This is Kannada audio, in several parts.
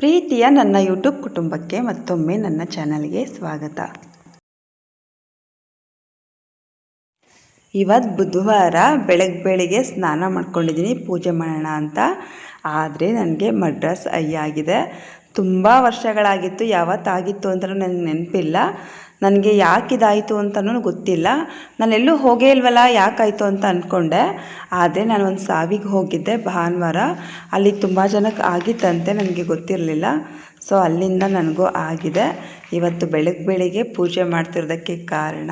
ಪ್ರೀತಿಯ ನನ್ನ ಯೂಟ್ಯೂಬ್ ಕುಟುಂಬಕ್ಕೆ ಮತ್ತೊಮ್ಮೆ ನನ್ನ ಚಾನಲ್ಗೆ ಸ್ವಾಗತ. ಇವತ್ತು ಬುಧವಾರ ಬೆಳಗ್ಗೆ ಬೆಳಿಗ್ಗೆ ಸ್ನಾನ ಮಾಡ್ಕೊಂಡಿದ್ದೀನಿ, ಪೂಜೆ ಮಾಡೋಣ ಅಂತ. ಆದರೆ ನನಗೆ ಮಡ್ರಸ್ ಐ ಆಗಿದೆ ತುಂಬ ವರ್ಷಗಳಾಗಿತ್ತು, ಯಾವತ್ತಾಗಿತ್ತು ಅಂತ ನನಗೆ ನೆನಪಿಲ್ಲ. ನನಗೆ ಯಾಕೆ ಇದಾಯಿತು ಅಂತಲೂ ಗೊತ್ತಿಲ್ಲ. ಎಲ್ಲೂ ಹೋಗೇ ಇಲ್ವಲ್ಲ, ಯಾಕಾಯಿತು ಅಂತ ಅಂದ್ಕೊಂಡೆ ಆದರೆ ನಾನು ಒಂದು ಸಾವಿಗೆ ಹೋಗಿದ್ದೆ ಭಾನುವಾರ. ಅಲ್ಲಿ ತುಂಬ ಜನಕ್ಕೆ ಆಗಿತ್ತಂತೆ, ನನಗೆ ಗೊತ್ತಿರಲಿಲ್ಲ. ಸೊ ಅಲ್ಲಿಂದ ನನಗೂ ಆಗಿದೆ. ಇವತ್ತು ಬೆಳಗ್ಗೆ ಬೆಳಿಗ್ಗೆ ಪೂಜೆ ಮಾಡ್ತಿರೋದಕ್ಕೆ ಕಾರಣ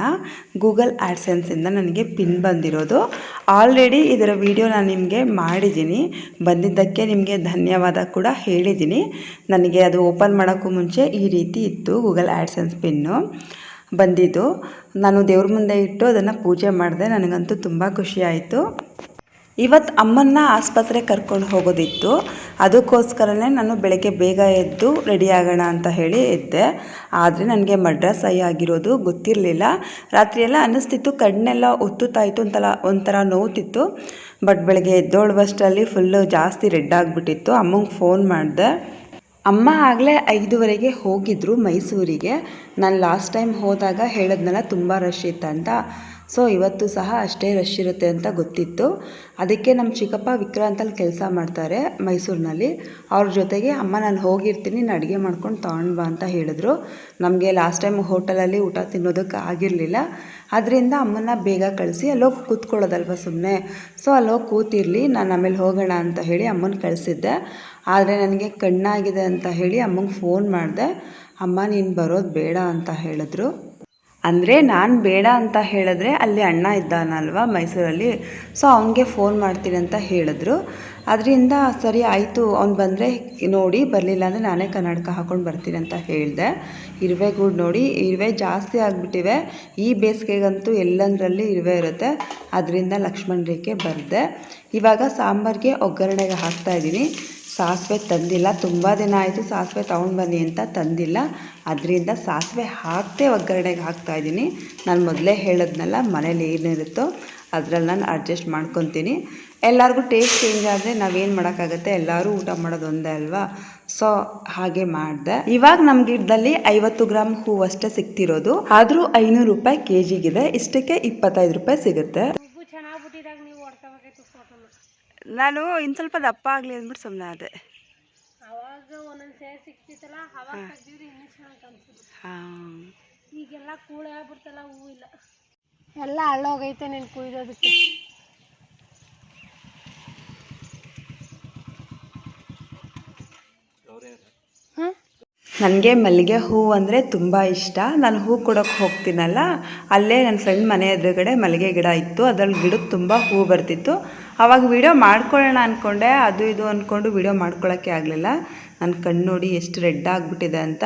ಗೂಗಲ್ ಆ್ಯಡ್ಸೆನ್ಸಿಂದ ನನಗೆ ಪಿನ್ ಬಂದಿರೋದು. ಆಲ್ರೆಡಿ ಇದರ ವಿಡಿಯೋ ನಾನು ನಿಮಗೆ ಮಾಡಿದ್ದೀನಿ. ಬಂದಿದ್ದಕ್ಕೆ ನಿಮಗೆ ಧನ್ಯವಾದ ಕೂಡ ಹೇಳಿದ್ದೀನಿ. ನನಗೆ ಅದು ಓಪನ್ ಮಾಡೋಕ್ಕೂ ಮುಂಚೆ ಈ ರೀತಿ ಇತ್ತು ಗೂಗಲ್ ಆ್ಯಡ್ಸೆನ್ಸ್ ಪಿನ್ನು. ಬಂದಿದ್ದು. ನಾನು ದೇವ್ರ ಮುಂದೆ ಇಟ್ಟು ಅದನ್ನು ಪೂಜೆ ಮಾಡಿದೆ. ನನಗಂತೂ ತುಂಬ ಖುಷಿ ಆಯಿತು. ಇವತ್ತು ಅಮ್ಮನ್ನ ಆಸ್ಪತ್ರೆ ಕರ್ಕೊಂಡು ಹೋಗೋದಿತ್ತು. ಅದಕ್ಕೋಸ್ಕರನೇ ನಾನು ಬೆಳಗ್ಗೆ ಬೇಗ ಎದ್ದು ರೆಡಿ ಆಗೋಣ ಅಂತ ಹೇಳಿ ಎದ್ದೆ. ಆದರೆ ನನಗೆ ಮಡ್ರಾಸ್ ಐ ಆಗಿರೋದು ಗೊತ್ತಿರಲಿಲ್ಲ. ರಾತ್ರಿಯೆಲ್ಲ ಅನ್ನಿಸ್ತಿತ್ತು ಕಣ್ಣೆಲ್ಲ ಒತ್ತುತ್ತಾಯಿತು ಒಂಥರ ಒಂಥರ ನೋವುತ್ತಿತ್ತು ಬಟ್ ಬೆಳಗ್ಗೆ ಎದ್ದೋಳುವಷ್ಟರಲ್ಲಿ ಫುಲ್ಲು ಜಾಸ್ತಿ ರೆಡ್ ಆಗಿಬಿಟ್ಟಿತ್ತು. ಅಮ್ಮಂಗೆ ಫೋನ್ ಮಾಡಿದೆ. ಅಮ್ಮ ಆಗಲೇ ಐದುವರೆಗೆ ಹೋಗಿದ್ದರು ಮೈಸೂರಿಗೆ. ನಾನು ಲಾಸ್ಟ್ ಟೈಮ್ ಹೋದಾಗ ಹೇಳಿದ್ನಲ್ಲ, ತುಂಬ ರಶ್ ಇತ್ತಂತ ಸೊ ಇವತ್ತು ಸಹ ಅಷ್ಟೇ ರಶ್ ಇರುತ್ತೆ ಅಂತ ಗೊತ್ತಿತ್ತು. ಅದಕ್ಕೆ ನಮ್ಮ ಚಿಕ್ಕಪ್ಪ ವಿಕ್ರಾಂತಲ್ಲಿ ಕೆಲಸ ಮಾಡ್ತಾರೆ ಮೈಸೂರಿನಲ್ಲಿ. ಅವ್ರ ಜೊತೆಗೆ, ಅಮ್ಮ, ನಾನು ಹೋಗಿರ್ತೀನಿ, ನಾನು ಅಡುಗೆ ಮಾಡ್ಕೊಂಡು ತೊಗೊಂಡು ಬಾ ಅಂತ ಹೇಳಿದ್ರು. ನಮಗೆ ಲಾಸ್ಟ್ ಟೈಮ್ ಹೋಟೆಲಲ್ಲಿ ಊಟ ತಿನ್ನೋದಕ್ಕೆ ಆಗಿರಲಿಲ್ಲ. ಅದರಿಂದ ಅಮ್ಮನ ಬೇಗ ಕಳಿಸಿ, ಅಲ್ಲೋಗಿ ಕೂತ್ಕೊಳ್ಳೋದಲ್ವ ಸುಮ್ಮನೆ ಸೊ ಅಲ್ಲೋಗಿ ಕೂತಿರಲಿ, ನಾನು ಆಮೇಲೆ ಹೋಗೋಣ ಅಂತ ಹೇಳಿ ಅಮ್ಮನ ಕಳಿಸಿದ್ದೆ. ಆದರೆ ನನಗೆ ಕಣ್ಣಾಗಿದೆ ಅಂತ ಹೇಳಿ ಅಮ್ಮಂಗೆ ಫೋನ್ ಮಾಡಿದೆ. ಅಮ್ಮ, ನೀನು ಬರೋದು ಬೇಡ ಅಂತ ಹೇಳಿದ್ರು. ಅಂದರೆ ನಾನು ಬೇಡ ಅಂತ ಹೇಳಿದ್ರೆ ಅಲ್ಲಿ ಅಣ್ಣ ಇದ್ದಾನಲ್ವ ಮೈಸೂರಲ್ಲಿ ಸೊ ಅವನಿಗೆ ಫೋನ್ ಮಾಡ್ತೀನಿ ಅಂತ ಹೇಳಿದ್ರು. ಅದರಿಂದ ಸರಿ ಆಯಿತು, ಅವ್ನು ಬಂದರೆ ನೋಡಿ, ಬರಲಿಲ್ಲ ಅಂದರೆ ನಾನೇ ಕನ್ನಡಕ ಹಾಕ್ಕೊಂಡು ಬರ್ತೀನಿ ಅಂತ ಹೇಳಿದೆ. ಇರುವೆ ಗೂಡು ನೋಡಿ, ಇರುವೆ ಜಾಸ್ತಿ ಆಗಿಬಿಟ್ಟಿವೆ. ಈ ಬೇಸಿಗೆಗಂತೂ ಎಲ್ಲಂದರಲ್ಲಿ ಇರುವೆ ಇರುತ್ತೆ. ಅದರಿಂದ ಲಕ್ಷ್ಮಣ ರೇಖೆ ಬರದೆ. ಇವಾಗ ಸಾಂಬಾರಿಗೆ ಒಗ್ಗರಣೆಗೆ ಹಾಕ್ತಾಯಿದ್ದೀನಿ ಸಾಸಿವೆ ತಂದಿಲ್ಲ. ತುಂಬ ದಿನ ಆಯಿತು ಸಾಸಿವೆ ತೊಗೊಂಡು ಬನ್ನಿ ಅಂತ ತಂದಿಲ್ಲ. ಅದರಿಂದ ಸಾಸಿವೆ ಹಾಕದೆ ಒಗ್ಗರಣೆಗೆ ಹಾಕ್ತಾಯಿದ್ದೀನಿ ನಾನು ಮೊದಲೇ ಹೇಳೋದ್ನಲ್ಲ, ಮನೇಲಿ ಏನಿರುತ್ತೋ ಅದ್ರಲ್ಲಿ ನಾನು ಅಡ್ಜಸ್ಟ್ ಮಾಡ್ಕೊತೀನಿ. ಎಲ್ಲರಿಗೂ ಟೇಸ್ಟ್ ಚೇಂಜ್ ಆದರೆ ನಾವೇನು ಮಾಡೋಕ್ಕಾಗತ್ತೆ? ಎಲ್ಲರೂ ಊಟ ಮಾಡೋದು ಒಂದೇ ಅಲ್ವಾ? ಸೊ ಹಾಗೆ ಮಾಡಿದೆ. ಇವಾಗ ನಮ್ಮ ಗಿಡದಲ್ಲಿ ಐವತ್ತು ಗ್ರಾಮ್ ಹೂವು ಅಷ್ಟೇ ಸಿಗ್ತಿರೋದು. ಆದರೂ ಐನೂರು ರೂಪಾಯಿ ಕೆ ಜಿಗಿದೆ ಇಷ್ಟಕ್ಕೆ ಇಪ್ಪತ್ತೈದು ರೂಪಾಯಿ ಸಿಗುತ್ತೆ. ನಾನು ಇನ್ ಸ್ವಲ್ಪ ದಪ್ಪ ಆಗ್ಲಿ ಅಂದ್ಬಿಟ್ಟು ಸುಮ್ಮನೆ ಅದೇ ಅವಾಗ ಒಂದೊಂದು ಸೇರ್ ಸಿಕ್ತಿತ್ತಲ್ಲ ಅವಾಗ ತೆಗ್ದಿದ್ರೆ ಇನ್ನೂ ಚೆನ್ನಾಗಿ ಕಾಣಿಸಿದ್ರು ಹಾಂ. ಈಗೆಲ್ಲ ಕೂಳೆ ಆಗ್ಬಿಡ್ತಲ್ಲ ಹೂ ಇಲ್ಲ. ಎಲ್ಲ ಹಳ್ಳೋಗೈತೆ ನೀನು ಕುಯ್ದೋದಕ್ಕೆ. ಹಾಂ ನನಗೆ ಮಲ್ಲಿಗೆ ಹೂ ಅಂದರೆ ತುಂಬ ಇಷ್ಟ. ನಾನು ಹೂ ಕೊಡೋಕ್ಕೆ ಹೋಗ್ತೀನಲ್ಲ, ಅಲ್ಲೇ ನನ್ನ ಫ್ರೆಂಡ್ ಮನೆ ಎದುರುಗಡೆ ಮಲ್ಲಿಗೆ ಗಿಡ ಇತ್ತು. ಅದ್ರಲ್ಲಿ ಗಿಡಕ್ಕೆ ತುಂಬ ಹೂ ಬರ್ತಿತ್ತು. ಆವಾಗ ವಿಡಿಯೋ ಮಾಡ್ಕೊಳ್ಳೋಣ ಅಂದ್ಕೊಂಡೆ ಅದು ಇದು ಅಂದ್ಕೊಂಡು ವಿಡಿಯೋ ಮಾಡ್ಕೊಳ್ಳೋಕ್ಕೆ ಆಗಲಿಲ್ಲ. ನನ್ನ ಕಣ್ಣು ನೋಡಿ ಎಷ್ಟು ರೆಡ್ ಆಗಿಬಿಟ್ಟಿದೆ ಅಂತ.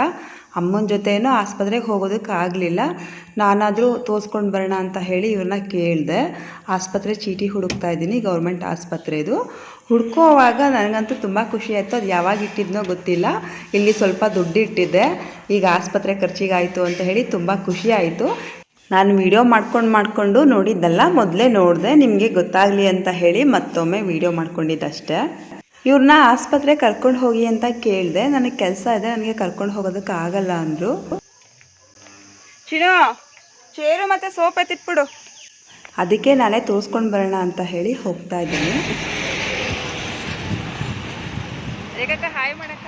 ಅಮ್ಮನ ಜೊತೆಯೂ ಆಸ್ಪತ್ರೆಗೆ ಹೋಗೋದಕ್ಕೆ ಆಗಲಿಲ್ಲ. ನಾನಾದರೂ ತೋರಿಸ್ಕೊಂಡು ಬರೋಣ ಅಂತ ಹೇಳಿ ಇವ್ರನ್ನ ಕೇಳಿದೆ. ಆಸ್ಪತ್ರೆ ಚೀಟಿ ಹುಡುಕ್ತಾ ಇದ್ದೀನಿ. ಗೌರ್ಮೆಂಟ್ ಆಸ್ಪತ್ರೆದು ಹುಡ್ಕೋವಾಗ ನನಗಂತೂ ತುಂಬ ಖುಷಿ ಆಯಿತು. ಅದು ಯಾವಾಗ ಇಟ್ಟಿದ್ನೋ ಗೊತ್ತಿಲ್ಲ. ಇಲ್ಲಿ ಸ್ವಲ್ಪ ದುಡ್ಡು ಇಟ್ಟಿದ್ದೆ. ಈಗ ಆಸ್ಪತ್ರೆ ಖರ್ಚಿಗಾಯಿತು ಅಂತ ಹೇಳಿ ತುಂಬ ಖುಷಿ ಆಯಿತು. ನಾನು ವಿಡಿಯೋ ಮಾಡ್ಕೊಂಡು ಮಾಡಿಕೊಂಡು ನೋಡಿದ್ದಲ್ಲ ಮೊದಲೇ ನೋಡಿದೆ. ನಿಮಗೆ ಗೊತ್ತಾಗಲಿ ಅಂತ ಹೇಳಿ ಮತ್ತೊಮ್ಮೆ ವಿಡಿಯೋ ಮಾಡ್ಕೊಂಡಿದ್ದಷ್ಟೇ. ಇವ್ರನ್ನ ಆಸ್ಪತ್ರೆ ಕರ್ಕೊಂಡು ಹೋಗಿ ಅಂತ ಕೇಳಿದೆ. ನನಗೆ ಕೆಲಸ ಇದೆ ನನಗೆ ಕರ್ಕೊಂಡು ಹೋಗೋದಕ್ಕೆ ಆಗಲ್ಲ ಅಂದರು. ಚಿನೋ ಚೇರು ಮತ್ತು ಸೋಪ್ ಎತ್ತಿಟ್ಬಿಡು. ಅದಕ್ಕೆ ನಾನೇ ತೋರಿಸ್ಕೊಂಡು ಬರೋಣ ಅಂತ ಹೇಳಿ ಹೋಗ್ತಾ ಇದ್ದೀನಿ. ಹಾಯ್ ಮಾಡಕ್ಕ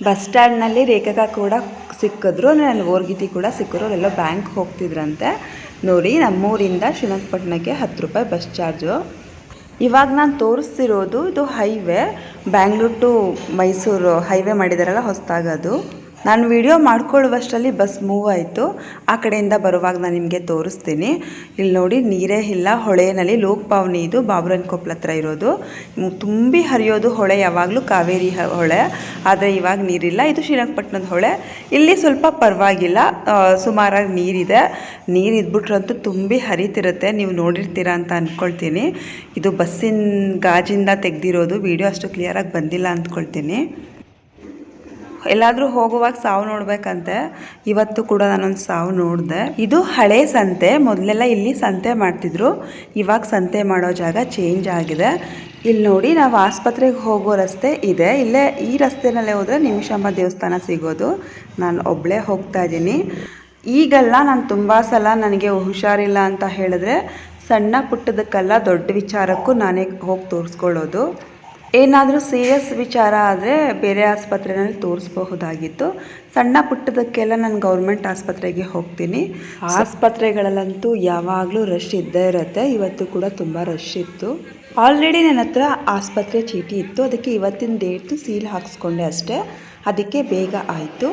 ಬಸ್ ಸ್ಟ್ಯಾಂಡ್ನಲ್ಲಿ ರೇಖಕ ಕೂಡ ಸಿಕ್ಕಿದ್ರು ನನ್ನ ಓರ್ಗಿತಿ ಕೂಡ ಸಿಕ್ಕರು ಅವರೆಲ್ಲ ಬ್ಯಾಂಕ್ ಹೋಗ್ತಿದ್ರಂತೆ. ನೋಡಿ, ನಮ್ಮೂರಿಂದ ಶ್ರೀರಂಗಪಟ್ಟಣಕ್ಕೆ ಹತ್ತು ರೂಪಾಯಿ ಬಸ್ ಚಾರ್ಜು ಇವಾಗ ನಾನು ತೋರಿಸ್ತಿರೋದು ಇದು highway Bangalore to Mysuru highway ಮಾಡಿದಾರಲ್ಲ ಹೊಸದಾಗದು ನಾನು ವಿಡಿಯೋ ಮಾಡ್ಕೊಳ್ಳುವಷ್ಟರಲ್ಲಿ ಬಸ್ ಮೂವ್ ಆಯಿತು. ಆ ಕಡೆಯಿಂದ ಬರುವಾಗ ನಾನು ನಿಮಗೆ ತೋರಿಸ್ತೀನಿ. ಇಲ್ಲಿ ನೋಡಿ, ನೀರೇ ಇಲ್ಲ. ಹೊಳೆಯಲ್ಲಿ ಲೋಕಪಾವನಿ ಇದು, ಬಾಬುರನ್ ಕೊಪ್ಪಳ ಹತ್ರ ಇರೋದು. ತುಂಬಿ ಹರಿಯೋದು ಹೊಳೆ ಯಾವಾಗಲೂ ಕಾವೇರಿ ಹೊಳೆ. ಆದರೆ ಇವಾಗ ನೀರಿಲ್ಲ. ಇದು ಶ್ರೀರಂಗಪಟ್ಟಣದ ಹೊಳೆ. ಇಲ್ಲಿ ಸ್ವಲ್ಪ ಪರವಾಗಿಲ್ಲ. ಸುಮಾರಾಗಿ ನೀರಿದೆ. ನೀರು ಇದ್ಬಿಟ್ರಂತೂ ತುಂಬಿ ಹರಿತಿರುತ್ತೆ. ನೀವು ನೋಡಿರ್ತೀರಾ ಅಂತ ಅಂದ್ಕೊಳ್ತೀನಿ ಇದು ಬಸ್ಸಿನ ಗಾಜಿಂದ ತೆಗೆದಿರೋದು. ವಿಡಿಯೋ ಅಷ್ಟು ಕ್ಲಿಯರಾಗಿ ಬಂದಿಲ್ಲ ಅಂದ್ಕೊಳ್ತೀನಿ ಎಲ್ಲಾದರೂ ಹೋಗುವಾಗ ಸಾವು ನೋಡ್ಬೇಕಂತೆ. ಇವತ್ತು ಕೂಡ ನಾನೊಂದು ಸಾವು ನೋಡಿದೆ. ಇದು ಹಳೆ ಸಂತೆ, ಮೊದಲೆಲ್ಲ ಇಲ್ಲಿ ಸಂತೆ ಮಾಡ್ತಿದ್ರು. ಇವಾಗ ಸಂತೆ ಮಾಡೋ ಜಾಗ ಚೇಂಜ್ ಆಗಿದೆ. ಇಲ್ಲಿ ನೋಡಿ ನಾವು ಆಸ್ಪತ್ರೆಗೆ ಹೋಗೋ ರಸ್ತೆ ಇದೆ. ಇಲ್ಲೇ ಈ ರಸ್ತೆನಲ್ಲೇ ಹೋದರೆ ನಿಮಿಷಮ್ಮ ದೇವಸ್ಥಾನ ಸಿಗೋದು. ನಾನು ಒಬ್ಬಳೇ ಹೋಗ್ತಾ ಇದ್ದೀನಿ. ಈಗೆಲ್ಲ ನಾನು ತುಂಬ ಸಲ ನನಗೆ ಹುಷಾರಿಲ್ಲ ಅಂತ ಹೇಳಿದ್ರೆ ಸಣ್ಣ ಪುಟ್ಟದಕ್ಕೆಲ್ಲ ದೊಡ್ಡ ವಿಚಾರಕ್ಕೂ ನಾನೇ ಹೋಗಿ ತೋರಿಸ್ಕೊಳ್ಳೋದು. ಏನಾದರೂ ಸೀರಿಯಸ್ ವಿಚಾರ ಆದರೆ ಬೇರೆ ಆಸ್ಪತ್ರೆಯಲ್ಲಿ ತೋರಿಸ್ಬಹುದಾಗಿತ್ತು. ಸಣ್ಣ ಪುಟ್ಟದಕ್ಕೆಲ್ಲ ನಾನು ಗೌರ್ಮೆಂಟ್ ಆಸ್ಪತ್ರೆಗೆ ಹೋಗ್ತೀನಿ. ಆಸ್ಪತ್ರೆಗಳಲ್ಲಂತೂ ಯಾವಾಗಲೂ ರಶ್ ಇದ್ದೇ ಇರುತ್ತೆ. ಇವತ್ತು ಕೂಡ ತುಂಬ ರಶ್ ಇತ್ತು. ಆಲ್ರೆಡಿ ನನ್ನ ಹತ್ರ ಆಸ್ಪತ್ರೆ ಚೀಟಿ ಇತ್ತು. ಅದಕ್ಕೆ ಇವತ್ತಿನ ಡೇಟ್ದು ಸೀಲ್ ಹಾಕ್ಸ್ಕೊಂಡೆ ಅಷ್ಟೇ. ಅದಕ್ಕೆ ಬೇಗ ಆಯಿತು.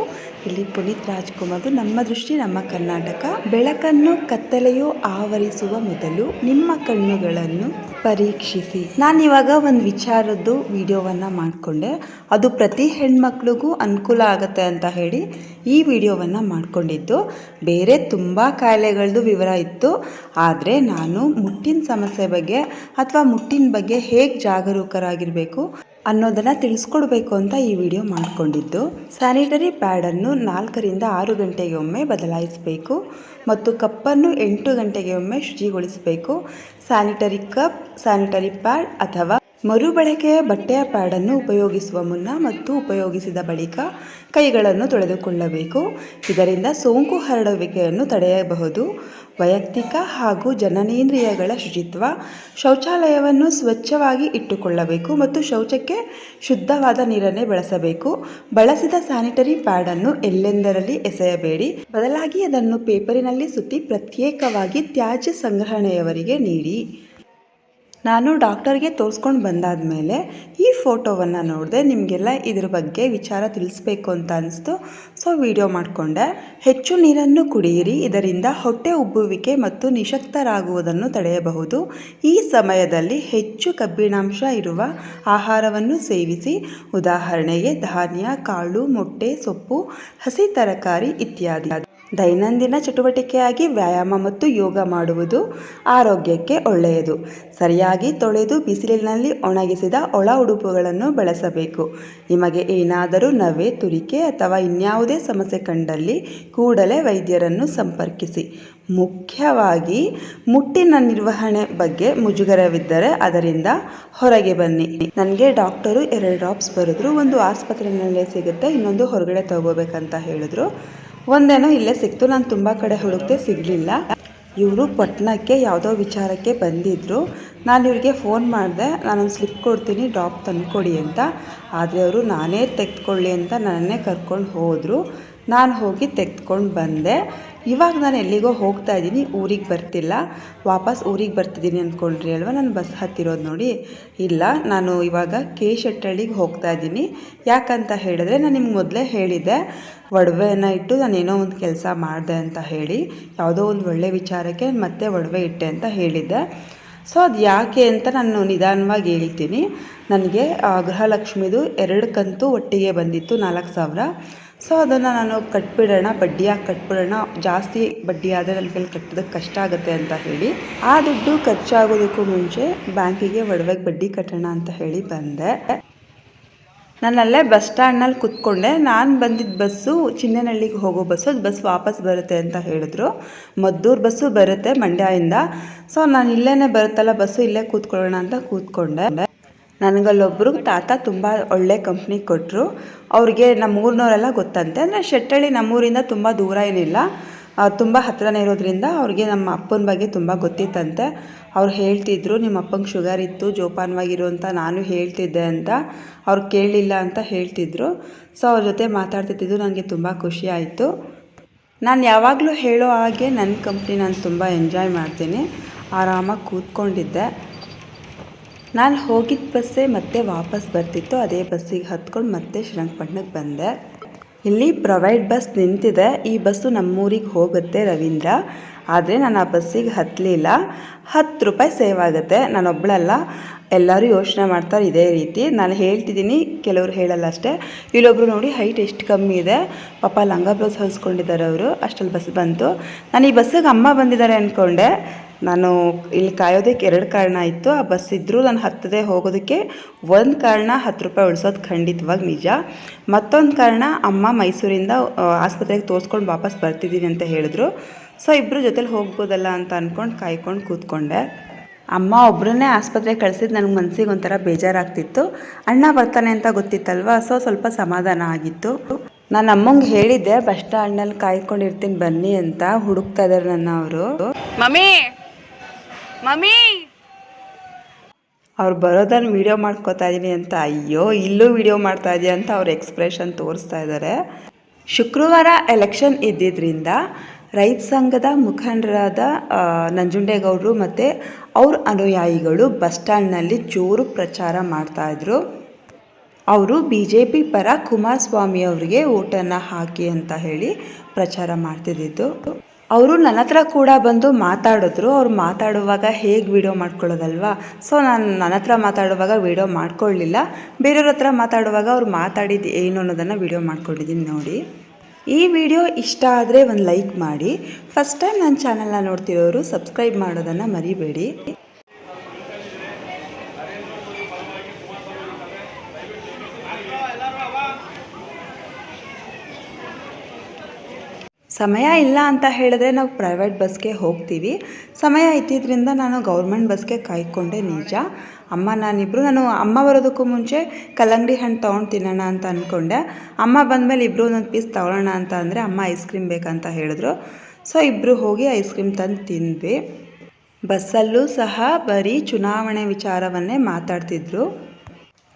ಇಲ್ಲಿ ಪುನೀತ್ ರಾಜ್ಕುಮಾರ್ ನಮ್ಮ ದೃಷ್ಟಿ, ನಮ್ಮ ಕರ್ನಾಟಕ. ಬೆಳಕನ್ನು, ಕತ್ತಲೆಯು ಆವರಿಸುವ ಮೊದಲು ನಿಮ್ಮ ಕಣ್ಣುಗಳನ್ನು ಪರೀಕ್ಷಿಸಿ. ನಾನಿವಾಗ ಒಂದು ವಿಚಾರದ್ದು ವಿಡಿಯೋವನ್ನು ಮಾಡಿಕೊಂಡೆ. ಅದು ಪ್ರತಿ ಹೆಣ್ಮಕ್ಳಿಗೂ ಅನುಕೂಲ ಆಗುತ್ತೆ ಅಂತ ಹೇಳಿ ಈ ವಿಡಿಯೋವನ್ನು ಮಾಡಿಕೊಂಡಿದ್ದು. ಬೇರೆ ತುಂಬ ಕಾಯಿಲೆಗಳದ್ದು ವಿವರ ಇತ್ತು. ಆದರೆ ನಾನು ಮುಟ್ಟಿನ ಸಮಸ್ಯೆ ಬಗ್ಗೆ ಅಥವಾ ಮುಟ್ಟಿನ ಬಗ್ಗೆ ಹೇಗೆ ಜಾಗರೂಕರಾಗಿರಬೇಕು ಅನ್ನೋದನ್ನು ತಿಳಿಸ್ಕೊಡ್ಬೇಕು ಅಂತ ಈ ವಿಡಿಯೋ ಮಾಡಿಕೊಂಡಿದ್ದು. ಸ್ಯಾನಿಟರಿ ಪ್ಯಾಡನ್ನು ನಾಲ್ಕರಿಂದ ಆರು ಗಂಟೆಗೆ ಒಮ್ಮೆ ಬದಲಾಯಿಸಬೇಕು ಮತ್ತು ಕಪ್ಪನ್ನು ಎಂಟು ಗಂಟೆಗೆ ಒಮ್ಮೆ ಶುಚಿಗೊಳಿಸಬೇಕು. ಸ್ಯಾನಿಟರಿ ಕಪ್, ಸ್ಯಾನಿಟರಿ ಪ್ಯಾಡ್ ಅಥವಾ ಮರುಬಳಕೆಯ ಬಟ್ಟೆಯ ಪ್ಯಾಡನ್ನು ಉಪಯೋಗಿಸುವ ಮುನ್ನ ಮತ್ತು ಉಪಯೋಗಿಸಿದ ಬಳಿಕ ಕೈಗಳನ್ನು ತೊಳೆದುಕೊಳ್ಳಬೇಕು. ಇದರಿಂದ ಸೋಂಕು ಹರಡುವಿಕೆಯನ್ನು ತಡೆಯಬಹುದು. ವೈಯಕ್ತಿಕ ಹಾಗೂ ಜನನೇಂದ್ರಿಯಗಳ ಶುಚಿತ್ವ, ಶೌಚಾಲಯವನ್ನು ಸ್ವಚ್ಛವಾಗಿ ಇಟ್ಟುಕೊಳ್ಳಬೇಕು ಮತ್ತು ಶೌಚಕ್ಕೆ ಶುದ್ಧವಾದ ನೀರನ್ನೇ ಬಳಸಬೇಕು. ಬಳಸಿದ ಸ್ಯಾನಿಟರಿ ಪ್ಯಾಡನ್ನು ಎಲ್ಲೆಂದರಲ್ಲಿ ಎಸೆಯಬೇಡಿ. ಬದಲಾಗಿ ಅದನ್ನು ಪೇಪರಿನಲ್ಲಿ ಸುತ್ತಿ ಪ್ರತ್ಯೇಕವಾಗಿ ತ್ಯಾಜ್ಯ ಸಂಗ್ರಹಣೆಯವರಿಗೆ ನೀಡಿ. ನಾನು ಡಾಕ್ಟರ್ಗೆ ತೋರಿಸ್ಕೊಂಡು ಬಂದಾದ ಮೇಲೆ ಈ ಫೋಟೋವನ್ನು ನೋಡಿದೆ ನಿಮಗೆಲ್ಲ ಇದ್ರ ಬಗ್ಗೆ ವಿಚಾರ ತಿಳಿಸ್ಬೇಕು ಅಂತ ಅನಿಸ್ತು. ಸೊ, ವಿಡಿಯೋ ಮಾಡಿಕೊಂಡೆ. ಹೆಚ್ಚು ನೀರನ್ನು ಕುಡಿಯಿರಿ. ಇದರಿಂದ ಹೊಟ್ಟೆ ಉಬ್ಬುವಿಕೆ ಮತ್ತು ನಿಶಕ್ತರಾಗುವುದನ್ನು ತಡೆಯಬಹುದು. ಈ ಸಮಯದಲ್ಲಿ ಹೆಚ್ಚು ಕಬ್ಬಿಣಾಂಶ ಇರುವ ಆಹಾರವನ್ನು ಸೇವಿಸಿ. ಉದಾಹರಣೆಗೆ ಧಾನ್ಯ, ಕಾಳು, ಮೊಟ್ಟೆ, ಸೊಪ್ಪು, ಹಸಿ ತರಕಾರಿ ಇತ್ಯಾದಿ. ದೈನಂದಿನ ಚಟುವಟಿಕೆಯಾಗಿ ವ್ಯಾಯಾಮ ಮತ್ತು ಯೋಗ ಮಾಡುವುದು ಆರೋಗ್ಯಕ್ಕೆ ಒಳ್ಳೆಯದು. ಸರಿಯಾಗಿ ತೊಳೆದು ಬಿಸಿಲಿನಲ್ಲಿ ಒಣಗಿಸಿದ ಒಳ ಉಡುಪುಗಳನ್ನು ಬಳಸಬೇಕು. ನಿಮಗೆ ಏನಾದರೂ ನವೆ ತುರಿಕೆ ಅಥವಾ ಇನ್ಯಾವುದೇ ಸಮಸ್ಯೆ ಕಂಡಲ್ಲಿ ಕೂಡಲೇ ವೈದ್ಯರನ್ನು ಸಂಪರ್ಕಿಸಿ. ಮುಖ್ಯವಾಗಿ ಮುಟ್ಟಿನ ನಿರ್ವಹಣೆ ಬಗ್ಗೆ ಮುಜುಗರವಿದ್ದರೆ ಅದರಿಂದ ಹೊರಗೆ ಬನ್ನಿ. ನನಗೆ ಡಾಕ್ಟರು ಎರಡು ಡ್ರಾಪ್ಸ್ ಬರೆದ್ರು, ಒಂದು ಆಸ್ಪತ್ರೆಯಲ್ಲೇ ಸಿಗುತ್ತೆ, ಇನ್ನೊಂದು ಹೊರಗಡೆ ತಗೋಬೇಕಂತ ಹೇಳಿದ್ರು. ಒಂದೇನೋ ಇಲ್ಲೇ ಸಿಕ್ತು, ನಾನು ತುಂಬ ಕಡೆ ಹುಡುಕ್ತೆ ಸಿಗಲಿಲ್ಲ. ಇವರು ಪಟ್ಟಣಕ್ಕೆ ಯಾವುದೋ ವಿಚಾರಕ್ಕೆ ಬಂದಿದ್ದರು ನಾನು ಇವರಿಗೆ ಫೋನ್ ಮಾಡಿದೆ, ನಾನೊಂದು ಸ್ಲಿಪ್ ಕೊಡ್ತೀನಿ ಡ್ರಾಪ್ ತಂದುಕೊಡಿ ಅಂತ. ಆದರೆ ಅವರು ನಾನೇ ತೆಗೆದುಕೊಳ್ಳಿ ಅಂತ ನನ್ನನ್ನೇ ಕರ್ಕೊಂಡು ಹೋದರು. ನಾನು ಹೋಗಿ ತೆಗೆದುಕೊಂಡು ಬಂದೆ. ಇವಾಗ ನಾನು ಎಲ್ಲಿಗೋ ಹೋಗ್ತಾ ಇದ್ದೀನಿ, ಊರಿಗೆ ಬರ್ತಿಲ್ಲ. ವಾಪಸ್ ಊರಿಗೆ ಬರ್ತಿದ್ದೀನಿ ಅಂದ್ಕೊಂಡ್ರಿ ಅಲ್ವಾ? ನಾನು ಬಸ್ ಹತ್ತಿರೋದು ನೋಡಿ. ಇಲ್ಲ, ನಾನು ಇವಾಗ ಕೆ ಶೆಟ್ಟಳ್ಳಿಗೆ ಹೋಗ್ತಾ ಇದ್ದೀನಿ. ಯಾಕಂತ ಹೇಳಿದ್ರೆ ನಾನು ನಿಮ್ಗೆ ಮೊದಲೇ ಹೇಳಿದ್ದೆ. ಒಡವೆನ ಇಟ್ಟು ನಾನು ಏನೋ ಒಂದು ಕೆಲಸ ಮಾಡಿದೆ ಅಂತ ಹೇಳಿ, ಯಾವುದೋ ಒಂದು ಒಳ್ಳೆ ವಿಚಾರಕ್ಕೆ ಮತ್ತೆ ಒಡವೆ ಇಟ್ಟೆ ಅಂತ ಹೇಳಿದ್ದೆ. ಸೊ ಅದು ಯಾಕೆ ಅಂತ ನಾನು ನಿಧಾನವಾಗಿ ಹೇಳ್ತೀನಿ. ನನಗೆ ಗೃಹಲಕ್ಷ್ಮಿದು ಎರಡು ಕಂತು ಒಟ್ಟಿಗೆ ಬಂದಿತ್ತು, ನಾಲ್ಕು ಸಾವಿರ. ಸೊ ಅದನ್ನು ನಾನು ಕಟ್ಬಿಡೋಣ, ಬಡ್ಡಿಯಾಗಿ ಕಟ್ಬಿಡೋಣ. ಜಾಸ್ತಿ ಬಡ್ಡಿ ಆದರೆ ಕೈಲಿ ಕಟ್ಟೋದಕ್ಕೆ ಕಷ್ಟ ಆಗುತ್ತೆ ಅಂತ ಹೇಳಿ. ಆ ದುಡ್ಡು ಖರ್ಚಾಗೋದಕ್ಕೂ ಮುಂಚೆ ಬ್ಯಾಂಕಿಗೆ ಒಡವೆಗೆ ಬಡ್ಡಿ ಕಟ್ಟೋಣ ಅಂತ ಹೇಳಿ ಬಂದೆ. ನಾನು ಅಲ್ಲೇ ಬಸ್ ಸ್ಟ್ಯಾಂಡ್ನಲ್ಲಿ ಕೂತ್ಕೊಂಡೆ. ನಾನು ಬಂದಿದ್ದ ಬಸ್ಸು ಚಿನ್ನನಹಳ್ಳಿಗೆ ಹೋಗೋ ಬಸ್ಸು, ಅದು ಬಸ್ ವಾಪಸ್ ಬರುತ್ತೆ ಅಂತ ಹೇಳಿದ್ರು. ಮದ್ದೂರು ಬಸ್ಸು ಬರುತ್ತೆ ಮಂಡ್ಯದಿಂದ. ಸೊ ನಾನು ಇಲ್ಲೇ ಬರುತ್ತಲ್ಲ, ಬಸ್ಸು ಇಲ್ಲೇ ಕೂತ್ಕೊಳ್ಳೋಣ ಅಂತ ಕೂತ್ಕೊಂಡೆ. ನನಗಲ್ಲೊಬ್ಬರು ತಾತ ತುಂಬ ಒಳ್ಳೆ ಕಂಪ್ನಿ ಕೊಟ್ಟರು ಅವ್ರಿಗೆ ನಮ್ಮ ಊರಿನವರೆಲ್ಲ ಗೊತ್ತಂತೆ. ಅಂದರೆ ಶೆಟ್ಟಳ್ಳಿ ನಮ್ಮೂರಿಂದ ತುಂಬ ದೂರ ಏನಿಲ್ಲ. ತುಂಬ ಹತ್ತಿರನೇ ಇರೋದ್ರಿಂದ ಅವ್ರಿಗೆ ನಮ್ಮ ಅಪ್ಪನ ಬಗ್ಗೆ ತುಂಬ ಗೊತ್ತಿತ್ತಂತೆ. ಅವ್ರು ಹೇಳ್ತಿದ್ರು, ನಿಮ್ಮ ಅಪ್ಪಂಗೆ ಶುಗರ್ ಇತ್ತು, ಜೋಪಾನವಾಗಿರು ಅಂತ ನಾನು ಹೇಳ್ತಿದ್ದೆ ಅಂತ. ಅವ್ರು ಕೇಳಲಿಲ್ಲ ಅಂತ ಹೇಳ್ತಿದ್ರು. ಸೊ ಅವ್ರ ಜೊತೆ ಮಾತಾಡ್ತಿದ್ದು ನನಗೆ ತುಂಬ ಖುಷಿ ಆಯಿತು. ನಾನು ಯಾವಾಗಲೂ ಹೇಳೋ ಹಾಗೆ ನನ್ನ ಕಂಪ್ನಿ ನಾನು ತುಂಬ ಎಂಜಾಯ್ ಮಾಡ್ತೀನಿ. ಆರಾಮಾಗಿ ಕೂತ್ಕೊಂಡಿದ್ದೆ. ನಾನು ಹೋಗಿದ್ದ ಬಸ್ಸೇ ಮತ್ತೆ ವಾಪಸ್ ಬರ್ತಿತ್ತು. ಅದೇ ಬಸ್ಸಿಗೆ ಹತ್ಕೊಂಡು ಮತ್ತೆ ಶ್ರೀರಂಗಪಟ್ಟಣಕ್ಕೆ ಬಂದೆ. ಇಲ್ಲಿ ಪ್ರೊವೈಡ್ ಬಸ್ ನಿಂತಿದೆ. ಈ ಬಸ್ಸು ನಮ್ಮೂರಿಗೆ ಹೋಗುತ್ತೆ ರವೀಂದ್ರ. ಆದರೆ ನಾನು ಆ ಬಸ್ಸಿಗೆ ಹತ್ತಲಿಲ್ಲ ಹತ್ತು ರೂಪಾಯಿ ಸೇವ್ ಆಗುತ್ತೆ. ನಾನೊಬ್ಬಳಲ್ಲ ಎಲ್ಲರೂ ಯೋಚನೆ ಮಾಡ್ತಾರೆ ಇದೇ ರೀತಿ. ನಾನು ಹೇಳ್ತಿದ್ದೀನಿ ಕೆಲವರು ಹೇಳಲ್ಲ ಅಷ್ಟೇ. ಇಲ್ಲೊಬ್ರು ನೋಡಿ ಹೈಟ್ ಎಷ್ಟು ಕಮ್ಮಿ ಇದೆ. ಪಾಪ ಲಂಗ ಬ್ಲೌಸ್ ಹೊಲಿಸ್ಕೊಂಡಿದ್ದಾರೆ ಅವರು. ಅಷ್ಟಲ್ಲಿ ಬಸ್ ಬಂತು. ನಾನು ಈ ಬಸ್ಸಿಗೆ ಅಮ್ಮ ಬಂದಿದ್ದಾರೆ ಅಂದ್ಕೊಂಡೆ ನಾನು ಇಲ್ಲಿ ಕಾಯೋದಕ್ಕೆ ಎರಡು ಕಾರಣ ಇತ್ತು. ಆ ಬಸ್ ಇದ್ದರೂ ನಾನು ಹತ್ತದೇ ಹೋಗೋದಕ್ಕೆ ಒಂದು ಕಾರಣ ಹತ್ತು ರೂಪಾಯಿ ಉಳಿಸೋದು ಖಂಡಿತವಾಗಿ ನಿಜ. ಮತ್ತೊಂದು ಕಾರಣ ಅಮ್ಮ ಮೈಸೂರಿಂದ ಆಸ್ಪತ್ರೆಗೆ ತೋರಿಸ್ಕೊಂಡು ವಾಪಸ್ ಬರ್ತಿದ್ದೀನಿ ಅಂತ ಹೇಳಿದ್ರು. ಸೊ ಇಬ್ಬರು ಜೊತೆಲಿ ಹೋಗ್ಬೋದಲ್ಲ ಅಂತ ಅಂದ್ಕೊಂಡು ಕಾಯ್ಕೊಂಡು ಕೂತ್ಕೊಂಡೆ. ಅಮ್ಮ ಒಬ್ಬರನ್ನೇ ಆಸ್ಪತ್ರೆಗೆ ಕಳಿಸಿದ್ದು ನನಗೆ ಮನಸ್ಸಿಗೆ ಒಂಥರ ಬೇಜಾರಾಗ್ತಿತ್ತು. ಅಣ್ಣ ಬರ್ತಾನೆ ಅಂತ ಗೊತ್ತಿತ್ತಲ್ವ? ಸೊ ಸ್ವಲ್ಪ ಸಮಾಧಾನ ಆಗಿತ್ತು. ನಾನು ಅಮ್ಮಂಗೆ ಹೇಳಿದ್ದೆ, ಬಸ್ ಸ್ಟ್ಯಾಂಡ್ನಲ್ಲಿ ಕಾಯ್ಕೊಂಡಿರ್ತೀನಿ, ಬನ್ನಿ ಅಂತ ಹುಡುಕ್ತಾ ಇದ್ದಾರೆ ನನ್ನ ಅವರು. Mummy mummy! ಅವ್ರು ಬರೋದನ್ನು ವಿಡಿಯೋ ಮಾಡ್ಕೋತಾ ಇದ್ದೀನಿ ಅಂತ, ಅಯ್ಯೋ, ಇಲ್ಲೂ ವಿಡಿಯೋ ಮಾಡ್ತಾ ಇದೆಯಾ ಅಂತ ಅವ್ರ ಎಕ್ಸ್ಪ್ರೆಷನ್ ತೋರಿಸ್ತಾ ಇದ್ದಾರೆ ಶುಕ್ರವಾರ ಎಲೆಕ್ಷನ್ ಇದ್ದಿದ್ದರಿಂದ ರೈತ ಸಂಘದ ಮುಖಂಡರಾದ ನಂಜುಂಡೇಗೌಡರು ಮತ್ತು ಅವ್ರ ಅನುಯಾಯಿಗಳು ಬಸ್ ಸ್ಟ್ಯಾಂಡ್ನಲ್ಲಿ ಜೋರು ಪ್ರಚಾರ ಮಾಡ್ತಾಯಿದ್ರು ಅವರು ಬಿ ಜೆ ಪಿ ಪರ ಕುಮಾರಸ್ವಾಮಿ ಅವರಿಗೆ ಓಟನ್ನು ಹಾಕಿ ಅಂತ ಹೇಳಿ ಪ್ರಚಾರ ಮಾಡ್ತಿದ್ದಿದ್ದು. ಅವರು ನನ್ನ ಹತ್ರ ಕೂಡ ಬಂದು ಮಾತಾಡಿದ್ರು. ಅವ್ರು ಮಾತಾಡುವಾಗ ಹೇಗೆ ವಿಡಿಯೋ ಮಾಡ್ಕೊಳ್ಳೋದಲ್ವಾ? ಸೊ ನಾನು ನನ್ನ ಹತ್ರ ಮಾತಾಡುವಾಗ ವೀಡಿಯೋ ಮಾಡ್ಕೊಳ್ಳಿಲ್ಲ. ಬೇರೆಯವ್ರ ಹತ್ರ ಮಾತಾಡುವಾಗ ಅವ್ರು ಮಾತಾಡಿದ್ದು ಏನು ಅನ್ನೋದನ್ನು ವಿಡಿಯೋ ಮಾಡ್ಕೊಂಡಿದ್ದೀನಿ ನೋಡಿ. ಈ ವಿಡಿಯೋ ಇಷ್ಟ ಆದರೆ ಒಂದು ಲೈಕ್ ಮಾಡಿ. ಫಸ್ಟ್ ಟೈಮ್ ನನ್ನ ಚಾನಲ್ನ ನೋಡ್ತಿರೋರು ಸಬ್ಸ್ಕ್ರೈಬ್ ಮಾಡೋದನ್ನು ಮರಿಬೇಡಿ. ಸಮಯ ಇಲ್ಲ ಅಂತ ಹೇಳಿದ್ರೆ ನಾವು ಪ್ರೈವೇಟ್ ಬಸ್ಗೆ ಹೋಗ್ತೀವಿ. ಸಮಯ ಇದ್ದಿದ್ದರಿಂದ ನಾನು ಗೌರ್ಮೆಂಟ್ ಬಸ್ಗೆ ಕಾಯ್ಕೊಂಡೆ ನಿಜ. ಅಮ್ಮ ನಾನಿಬ್ಬರು ನಾನು ಅಮ್ಮ ಬರೋದಕ್ಕೂ ಮುಂಚೆ ಕಲ್ಲಂಗಡಿ ಹಣ್ಣು ತೊಗೊಂಡು ತಿನ್ನೋಣ ಅಂತ ಅಂದ್ಕೊಂಡೆ ಅಮ್ಮ ಬಂದಮೇಲೆ ಇಬ್ಬರು ಒಂದೊಂದು ಪೀಸ್ ತೊಗೊಳ್ಳೋಣ ಅಂತ ಅಂದರೆ ಅಮ್ಮ ಐಸ್ ಕ್ರೀಮ್ ಬೇಕಂತ ಹೇಳಿದ್ರು. ಸೊ ಇಬ್ಬರು ಹೋಗಿ ಐಸ್ ಕ್ರೀಮ್ ತಂದು ತಿಂದ್ವಿ. ಬಸ್ಸಲ್ಲೂ ಸಹ ಬರೀ ಚುನಾವಣೆ ವಿಚಾರವನ್ನೇ ಮಾತಾಡ್ತಿದ್ರು.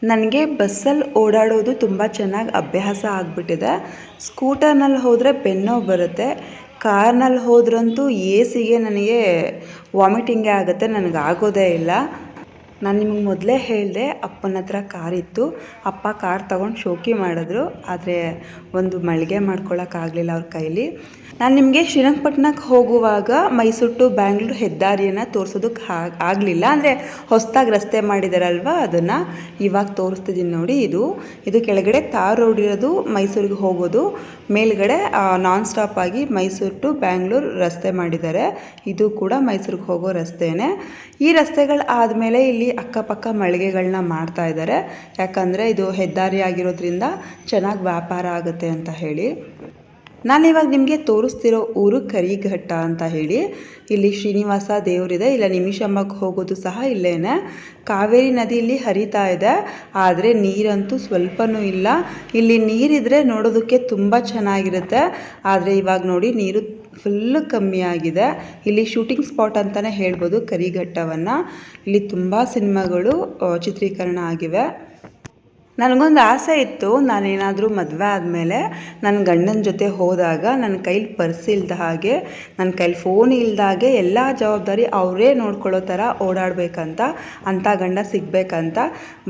ನನಗೆ ಬಸ್ಸಲ್ಲಿ ಓಡಾಡೋದು ತುಂಬ ಚೆನ್ನಾಗಿ ಅಭ್ಯಾಸ ಆಗಿಬಿಟ್ಟಿದೆ. ಸ್ಕೂಟರ್ನಲ್ಲಿ ಹೋದರೆ ಬೆನ್ನೋ ಬರುತ್ತೆ. ಕಾರ್ನಲ್ಲಿ ಹೋದ್ರಂತೂ ಎ ಸಿಗೆ ನನಗೆ ವಾಮಿಟಿಂಗೇ ಆಗುತ್ತೆ. ನನಗೆ ಆಗೋದೇ ಇಲ್ಲ. ನಾನು ನಿಮಗೆ ಮೊದಲೇ ಹೇಳಿದೆ, ಅಪ್ಪನ ಹತ್ರ ಕಾರ್ ಇತ್ತು. ಅಪ್ಪ ಕಾರ್ ತಗೊಂಡು ಶೋಕಿ ಮಾಡಿದ್ರು. ಆದರೆ ಒಂದು ಮಳಿಗೆ ಮಾಡ್ಕೊಳ್ಳೋಕ್ಕಾಗಲಿಲ್ಲ ಅವ್ರ ಕೈಲಿ. ನಾನು ನಿಮಗೆ ಶ್ರೀರಂಗಪಟ್ಟಣಕ್ಕೆ ಹೋಗುವಾಗ ಮೈಸೂರು ಟು ಬ್ಯಾಂಗ್ಳೂರು ಹೆದ್ದಾರಿಯನ್ನು ತೋರಿಸೋದಕ್ಕೆ ಆಗಲಿಲ್ಲ. ಅಂದರೆ ಹೊಸದಾಗಿ ರಸ್ತೆ ಮಾಡಿದಾರಲ್ವ ಅದನ್ನು? ಇವಾಗ ತೋರಿಸ್ತಿದ್ದೀನಿ ನೋಡಿ ಇದು. ಇದು ಕೆಳಗಡೆ ತಾರ್ ರೋಡ್ ಇರೋದು ಮೈಸೂರಿಗೆ ಹೋಗೋದು. ಮೇಲ್ಗಡೆ ನಾನ್ ಸ್ಟಾಪ್ ಆಗಿ ಮೈಸೂರು ಟು ಬ್ಯಾಂಗ್ಳೂರು ರಸ್ತೆ ಮಾಡಿದ್ದಾರೆ ಇದು ಕೂಡ ಮೈಸೂರಿಗೆ ಹೋಗೋ ರಸ್ತೆಯೇ ಈ ರಸ್ತೆಗಳು ಆದಮೇಲೆ ಇಲ್ಲಿ ಅಕ್ಕಪಕ್ಕ ಮಳಿಗೆಗಳನ್ನ ಮಾಡ್ತಾ ಇದ್ದಾರೆ ಯಾಕಂದರೆ ಇದು ಹೆದ್ದಾರಿ ಆಗಿರೋದ್ರಿಂದ ಚೆನ್ನಾಗಿ ವ್ಯಾಪಾರ ಆಗುತ್ತೆ ಅಂತ ಹೇಳಿ. ನಾನಿವಾಗ ನಿಮಗೆ ತೋರಿಸ್ತಿರೋ ಊರು ಕರಿಘಟ್ಟ ಅಂತ ಹೇಳಿ. ಇಲ್ಲಿ ಶ್ರೀನಿವಾಸ ದೇವರಿದೆ. ಇಲ್ಲ ನಿಮಿಷಮ್ಮಕ್ಕೆ ಹೋಗೋದು ಸಹ ಇಲ್ಲೇನೆ. ಕಾವೇರಿ ನದಿ ಇಲ್ಲಿ ಹರಿತಾ ಇದೆ. ಆದರೆ ನೀರಂತೂ ಸ್ವಲ್ಪನೂ ಇಲ್ಲ. ಇಲ್ಲಿ ನೀರಿದ್ರೆ ನೋಡೋದಕ್ಕೆ ತುಂಬ ಚೆನ್ನಾಗಿರುತ್ತೆ. ಆದರೆ ಇವಾಗ ನೋಡಿ ನೀರು ಫುಲ್ಲು ಕಮ್ಮಿ ಆಗಿದೆ. ಇಲ್ಲಿ ಶೂಟಿಂಗ್ ಸ್ಪಾಟ್ ಅಂತಲೇ ಹೇಳ್ಬೋದು ಕರಿಘಟ್ಟವನ್ನು. ಇಲ್ಲಿ ತುಂಬ ಸಿನಿಮಾಗಳು ಚಿತ್ರೀಕರಣ ಆಗಿವೆ. ನನಗೊಂದು ಆಸೆ ಇತ್ತು, ನಾನೇನಾದರೂ ಮದುವೆ ಆದಮೇಲೆ ನನ್ನ ಗಂಡನ ಜೊತೆ ಹೋದಾಗ ನನ್ನ ಕೈಲಿ ಪರ್ಸ್ ಇಲ್ದ ಹಾಗೆ ನನ್ನ ಕೈಲಿ ಫೋನ್ ಇಲ್ದ ಹಾಗೆ ಎಲ್ಲ ಜವಾಬ್ದಾರಿ ಅವರೇ ನೋಡ್ಕೊಳ್ಳೋ ಥರ ಓಡಾಡಬೇಕಂತ, ಅಂಥ ಗಂಡ ಸಿಗಬೇಕಂತ,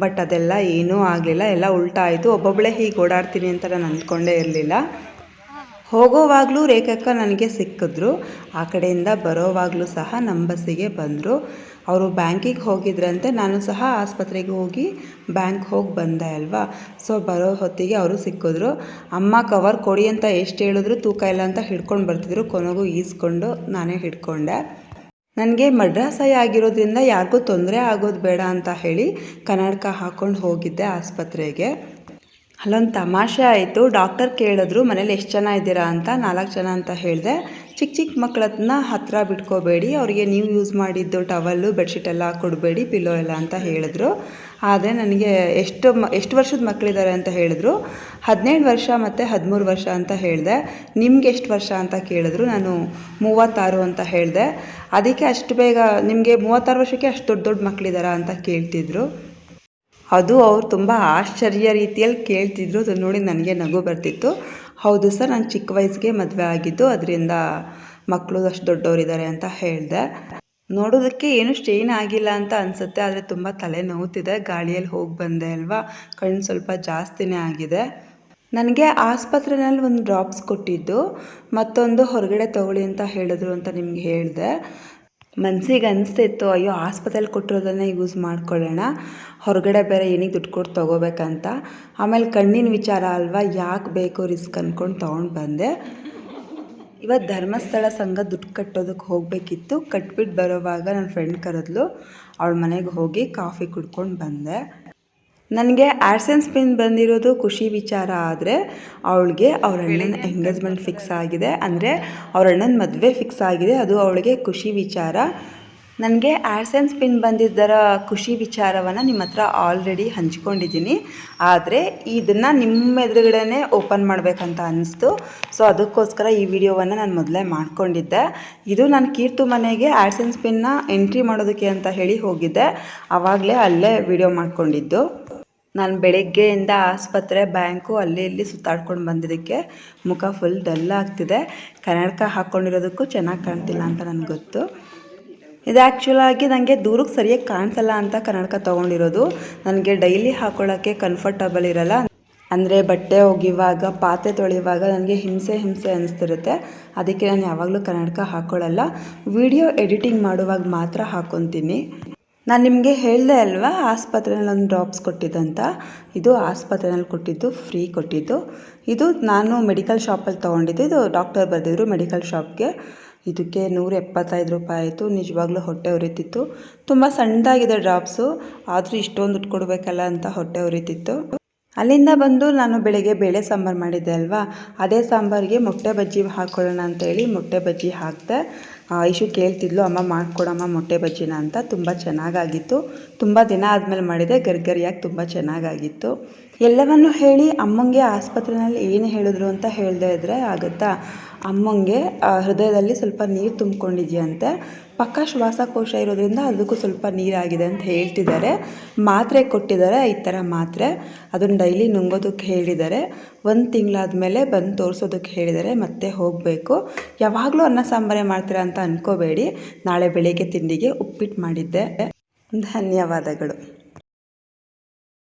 ಬಟ್ ಅದೆಲ್ಲ ಏನೂ ಆಗಲಿಲ್ಲ, ಎಲ್ಲ ಉಲ್ಟಾ ಆಯಿತು. ಒಬ್ಬೊಬ್ಬಳೇ ಹೀಗೆ ಓಡಾಡ್ತೀನಿ ಅಂತ ನಾನು ಅಂದ್ಕೊಂಡೇ ಇರಲಿಲ್ಲ. ಹೋಗೋವಾಗಲೂ ರೇಖಕ್ಕ ನನಗೆ ಸಿಕ್ಕಿದ್ರು, ಆ ಕಡೆಯಿಂದ ಬರೋವಾಗಲೂ ಸಹ ನಮ್ಮ ಬಸ್ಸಿಗೆ ಬಂದರು. ಅವರು ಬ್ಯಾಂಕಿಗೆ ಹೋಗಿದ್ರಂತೆ, ನಾನು ಸಹ ಆಸ್ಪತ್ರೆಗೆ ಹೋಗಿ ಬ್ಯಾಂಕ್ ಹೋಗಿ ಬಂದೆ ಅಲ್ವಾ? ಸೊ ಬರೋ ಹೊತ್ತಿಗೆ ಅವರು ಸಿಕ್ಕಿದ್ರು. ಅಮ್ಮ ಕವರ್ ಕೊಡಿ ಅಂತ ಎಷ್ಟು ಹೇಳಿದ್ರು, ತೂಕ ಇಲ್ಲ ಅಂತ ಹಿಡ್ಕೊಂಡು ಬರ್ತಿದ್ರು. ಕೊನೆಗೂ ಈಸ್ಕೊಂಡು ನಾನೇ ಹಿಡ್ಕೊಂಡೆ. ನನಗೆ ಮಡ್ರಾಸೈ ಆಗಿರೋದ್ರಿಂದ ಯಾರಿಗೂ ತೊಂದರೆ ಆಗೋದು ಬೇಡ ಅಂತ ಹೇಳಿ ಕನ್ನಡಕ ಹಾಕ್ಕೊಂಡು ಹೋಗಿದ್ದೆ ಆಸ್ಪತ್ರೆಗೆ. ಅಲ್ಲೊಂದು ತಮಾಷೆ ಆಯಿತು. ಡಾಕ್ಟರ್ ಕೇಳಿದ್ರು, ಮನೇಲಿ ಎಷ್ಟು ಜನ ಇದ್ದೀರಾ ಅಂತ? ನಾಲ್ಕು ಜನ ಅಂತ ಹೇಳಿದೆ. ಚಿಕ್ಕ ಚಿಕ್ಕ ಮಕ್ಕಳನ್ನ ಹತ್ತಿರ ಬಿಟ್ಕೋಬೇಡಿ. ಅವರಿಗೆ ನೀವು ಯೂಸ್ ಮಾಡಿದ್ದು ಟವಲ್ಲು, ಬೆಡ್ಶೀಟ್ ಎಲ್ಲ ಕೊಡಬೇಡಿ, ಪಿಲ್ಲೋ ಎಲ್ಲ ಅಂತ ಹೇಳಿದ್ರು. ಆದರೆ ನನಗೆ ಎಷ್ಟು ಎಷ್ಟು ವರ್ಷದ ಮಕ್ಕಳಿದ್ದಾರೆ ಅಂತ ಹೇಳಿದ್ರು. ಹದಿನೇಳು ವರ್ಷ ಮತ್ತು ಹದಿಮೂರು ವರ್ಷ ಅಂತ ಹೇಳಿದೆ. ನಿಮ್ಗೆ ಎಷ್ಟು ವರ್ಷ ಅಂತ ಕೇಳಿದ್ರು. ನಾನು ಮೂವತ್ತಾರು ಅಂತ ಹೇಳಿದೆ. ಅದಕ್ಕೆ ಅಷ್ಟು ಬೇಗ, ನಿಮಗೆ ಮೂವತ್ತಾರು ವರ್ಷಕ್ಕೆ ಅಷ್ಟು ದೊಡ್ಡ ದೊಡ್ಡ ಮಕ್ಕಳಿದ್ದಾರಾ ಅಂತ ಕೇಳ್ತಿದ್ರು. ಅದು ಅವ್ರು ತುಂಬ ಆಶ್ಚರ್ಯ ರೀತಿಯಲ್ಲಿ ಕೇಳ್ತಿದ್ರು. ಅದನ್ನು ನೋಡಿ ನನಗೆ ನಗು ಬರ್ತಿತ್ತು. ಹೌದು ಸರ್, ನಾನು ಚಿಕ್ಕ ವಯಸ್ಸಿಗೆ ಮದುವೆ ಆಗಿದ್ದು, ಅದರಿಂದ ಮಕ್ಕಳು ಅಷ್ಟು ದೊಡ್ಡವರಿದ್ದಾರೆ ಅಂತ ಹೇಳಿದೆ. ನೋಡೋದಕ್ಕೆ ಏನು ಸ್ಟೇನ್ ಆಗಿಲ್ಲ ಅಂತ ಅನಿಸುತ್ತೆ, ಆದರೆ ತುಂಬ ತಲೆ ನೋವುತ್ತಿದೆ ಗಾಳಿಯಲ್ಲಿ ಹೋಗಿ ಬಂದೆ ಅಲ್ವಾ? ಕಣ್ಣು ಸ್ವಲ್ಪ ಜಾಸ್ತಿನೇ ಆಗಿದೆ. ನನಗೆ ಆಸ್ಪತ್ರೆಯಲ್ಲಿ ಒಂದು ಡ್ರಾಪ್ಸ್ ಕೊಟ್ಟಿದ್ದು. ಮತ್ತೊಂದು ಹೊರಗಡೆ ತಗೊಳ್ಳಿ ಅಂತ ಹೇಳಿದ್ರು ಅಂತ ನಿಮಗೆ ಹೇಳಿದೆ. ಮನ್ಸಿಗೆ ಅನಿಸ್ತಿತ್ತು, ಅಯ್ಯೋ, ಆಸ್ಪತ್ರೆಲಿ ಕೊಟ್ಟಿರೋದನ್ನೇ ಯೂಸ್ ಮಾಡ್ಕೊಳ್ಳೋಣ ಹೊರಗಡೆ ಬೇರೆ ಏನಿಗೆ ದುಡ್ಡು ಕೊಟ್ಟು ತೊಗೋಬೇಕಂತ. ಆಮೇಲೆ ಕಣ್ಣಿನ ವಿಚಾರ ಅಲ್ವಾ, ಯಾಕೆ ಬೇಕು ರಿಸ್ಕ್ ಅಂದ್ಕೊಂಡು ತೊಗೊಂಡು ಬಂದೆ. ಇವತ್ತು ಧರ್ಮಸ್ಥಳ ಸಂಘ ದುಡ್ಡು ಕಟ್ಟೋದಕ್ಕೆ ಹೋಗಬೇಕಿತ್ತು. ಕಟ್ಬಿಟ್ಟು ಬರೋವಾಗ ನನ್ನ ಫ್ರೆಂಡ್ ಕರೆದ್ಲು, ಅವಳ ಮನೆಗೆ ಹೋಗಿ ಕಾಫಿ ಕುಡ್ಕೊಂಡು ಬಂದೆ. ನನಗೆ ಆಡ್ಸೆನ್ಸ್ ಪಿನ್ ಬಂದಿರೋದು ಖುಷಿ ವಿಚಾರ ಆದರೆ ಅವಳಿಗೆ ಅವ್ರ ಅಣ್ಣನ ಎಂಗೇಜ್ಮೆಂಟ್ ಫಿಕ್ಸ್ ಆಗಿದೆ. ಅಂದರೆ ಅವ್ರ ಅಣ್ಣನ ಮದುವೆ ಫಿಕ್ಸ್ ಆಗಿದೆ. ಅದು ಅವಳಿಗೆ ಖುಷಿ ವಿಚಾರ. ನನಗೆ ಆ್ಯಡ್ಸೆನ್ಸ್ ಪಿನ್ ಬಂದಿದ್ದರ ಖುಷಿ ವಿಚಾರವನ್ನು ನಿಮ್ಮ ಹತ್ರ ಆಲ್ರೆಡಿ ಹಂಚ್ಕೊಂಡಿದ್ದೀನಿ. ಆದರೆ ಇದನ್ನು ನಿಮ್ಮ ಎದುರುಗಡೆನೇ ಓಪನ್ ಮಾಡಬೇಕಂತ ಅನ್ನಿಸ್ತು ಸೊ ಅದಕ್ಕೋಸ್ಕರ ಈ ವಿಡಿಯೋವನ್ನು ನಾನು ಮೊದಲೇ ಮಾಡ್ಕೊಂಡಿದ್ದೆ. ಇದು ನಾನು ಕೀರ್ತು ಮನೆಗೆ ಆ್ಯಡ್ಸೆನ್ಸ್ ಪಿನ್ನ ಎಂಟ್ರಿ ಮಾಡೋದಕ್ಕೆ ಅಂತ ಹೇಳಿ ಹೋಗಿದ್ದೆ. ಆವಾಗಲೇ ಅಲ್ಲೇ ವಿಡಿಯೋ ಮಾಡ್ಕೊಂಡಿದ್ದು. ನಾನು ಬೆಳಗ್ಗೆಯಿಂದ ಆಸ್ಪತ್ರೆ ಬ್ಯಾಂಕು ಅಲ್ಲಿ ಇಲ್ಲಿ ಸುತ್ತಾಡ್ಕೊಂಡು ಬಂದಿದ್ದಕ್ಕೆ ಮುಖ ಫುಲ್ ಡಲ್ ಆಗ್ತಿದೆ. ಕನ್ನಡಕ ಹಾಕ್ಕೊಂಡಿರೋದಕ್ಕೂ ಚೆನ್ನಾಗಿ ಕಾಣ್ತಿಲ್ಲ ಅಂತ ನನಗೆ ಗೊತ್ತು. ಇದು ಆ್ಯಕ್ಚುಲಾಗಿ ನನಗೆ ದೂರಕ್ಕೆ ಸರಿಯಾಗಿ ಕಾಣಿಸಲ್ಲ ಅಂತ ಕನ್ನಡಕ ತೊಗೊಂಡಿರೋದು. ನನಗೆ ಡೈಲಿ ಹಾಕೊಳ್ಳೋಕ್ಕೆ ಕಂಫರ್ಟಬಲ್ ಇರಲ್ಲ. ಅಂದರೆ ಬಟ್ಟೆ ಒಗಿವಾಗ ಪಾತ್ರೆ ತೊಳೆಯುವಾಗ ನನಗೆ ಹಿಂಸೆ ಹಿಂಸೆ ಅನಿಸ್ತಿರುತ್ತೆ. ಅದಕ್ಕೆ ನಾನು ಯಾವಾಗಲೂ ಕನ್ನಡಕ ಹಾಕ್ಕೊಳ್ಳಲ್ಲ ವಿಡಿಯೋ ಎಡಿಟಿಂಗ್ ಮಾಡುವಾಗ ಮಾತ್ರ ಹಾಕ್ಕೊತೀನಿ ನಾನು ನಿಮಗೆ ಹೇಳಿದೆ ಅಲ್ವಾ, ಆಸ್ಪತ್ರೆಯಲ್ಲಿ ಒಂದು ಡ್ರಾಪ್ಸ್ ಕೊಟ್ಟಿದ್ದಂತ? ಇದು ಆಸ್ಪತ್ರೆಯಲ್ಲಿ ಕೊಟ್ಟಿದ್ದು ಫ್ರೀ ಕೊಟ್ಟಿದ್ದು. ಇದು ನಾನು ಮೆಡಿಕಲ್ ಶಾಪಲ್ಲಿ ತೊಗೊಂಡಿದ್ದು. ಇದು ಡಾಕ್ಟರ್ ಬರೆದಿದ್ರು ಮೆಡಿಕಲ್ ಶಾಪ್ಗೆ ಇದಕ್ಕೆ ನೂರ ಎಪ್ಪತ್ತೈದು ರೂಪಾಯಿ ಆಯಿತು. ನಿಜವಾಗ್ಲೂ ಹೊಟ್ಟೆ ಉರಿತಿತ್ತು. ತುಂಬ ಸಣ್ಣದಾಗಿದೆ ಡ್ರಾಪ್ಸು ಆದರೂ ಇಷ್ಟೊಂದು ದುಡ್ಡು ಕೊಡಬೇಕಲ್ಲ ಅಂತ ಹೊಟ್ಟೆ ಉರಿತಿತ್ತು. ಅಲ್ಲಿಂದ ಬಂದು ನಾನು ಬೆಳಗ್ಗೆ ಬೇಳೆ ಸಾಂಬಾರು ಮಾಡಿದ್ದೆ ಅಲ್ವಾ? ಅದೇ ಸಾಂಬಾರಿಗೆ ಮೊಟ್ಟೆ ಬಜ್ಜಿ ಹಾಕ್ಕೊಳ್ಳೋಣ ಅಂತೇಳಿ ಮೊಟ್ಟೆ ಬಜ್ಜಿ ಹಾಕಿದೆ. ಐಶು ಕೇಳ್ತಿದ್ಲು, ಅಮ್ಮ ಮಾಡಿಕೊಡಮ್ಮ ಮೊಟ್ಟೆ ಬಜ್ಜಿನ ಅಂತ. ತುಂಬ ಚೆನ್ನಾಗಾಗಿತ್ತು. ತುಂಬ ದಿನ ಆದಮೇಲೆ ಮಾಡಿದೆ, ಗರ್ಗರಿಯಾಗಿ ತುಂಬ ಚೆನ್ನಾಗಾಗಿತ್ತು. ಎಲ್ಲವನ್ನು ಹೇಳಿ ಅಮ್ಮಂಗೆ ಆಸ್ಪತ್ರೆಯಲ್ಲಿ ಏನು ಹೇಳಿದ್ರು ಅಂತ ಹೇಳದೇ ಇದ್ದರೆ ಆಗುತ್ತಾ? ಅಮ್ಮಂಗೆ ಹೃದಯದಲ್ಲಿ ಸ್ವಲ್ಪ ನೀರು ತುಂಬಿಕೊಂಡಿದೆಯಂತೆ. ಪಕ್ಕ ಶ್ವಾಸಕೋಶ ಇರೋದ್ರಿಂದ ಅದಕ್ಕೂ ಸ್ವಲ್ಪ ನೀರಾಗಿದೆ ಅಂತ ಹೇಳ್ತಿದ್ದಾರೆ. ಮಾತ್ರೆ ಕೊಟ್ಟಿದ್ದಾರೆ, ಈ ಥರ ಮಾತ್ರೆ. ಅದನ್ನು ಡೈಲಿ ನುಂಗೋದಕ್ಕೆ ಹೇಳಿದ್ದಾರೆ. ಒಂದು ತಿಂಗಳಾದಮೇಲೆ ಬಂದು ತೋರಿಸೋದಕ್ಕೆ ಹೇಳಿದ್ದಾರೆ, ಮತ್ತೆ ಹೋಗಬೇಕು. ಯಾವಾಗಲೂ ಅನ್ನ ಸಾಂಬಾರೇ ಮಾಡ್ತೀರಾ ಅಂತ ಅಂದ್ಕೋಬೇಡಿ ನಾಳೆ ಬೆಳಿಗ್ಗೆ ತಿಂಡಿಗೆ ಉಪ್ಪಿಟ್ಟು ಮಾಡಿದ್ದೆ. ಧನ್ಯವಾದಗಳು.